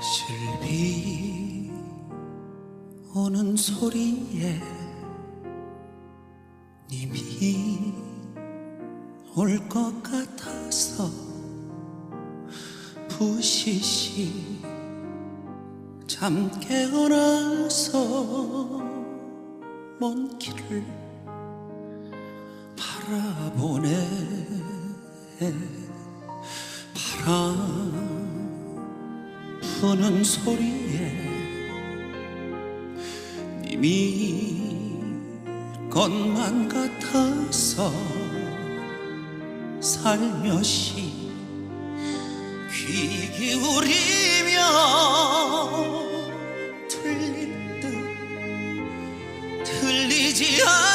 실비 오는 소리에 님이 올 것 같아서 부시시 잠 깨어나서 먼 길을 바라보네. 바람 부는 소리에 님이 것만 같아서 살며시 귀 기울이며 들릴 듯 들리지 않는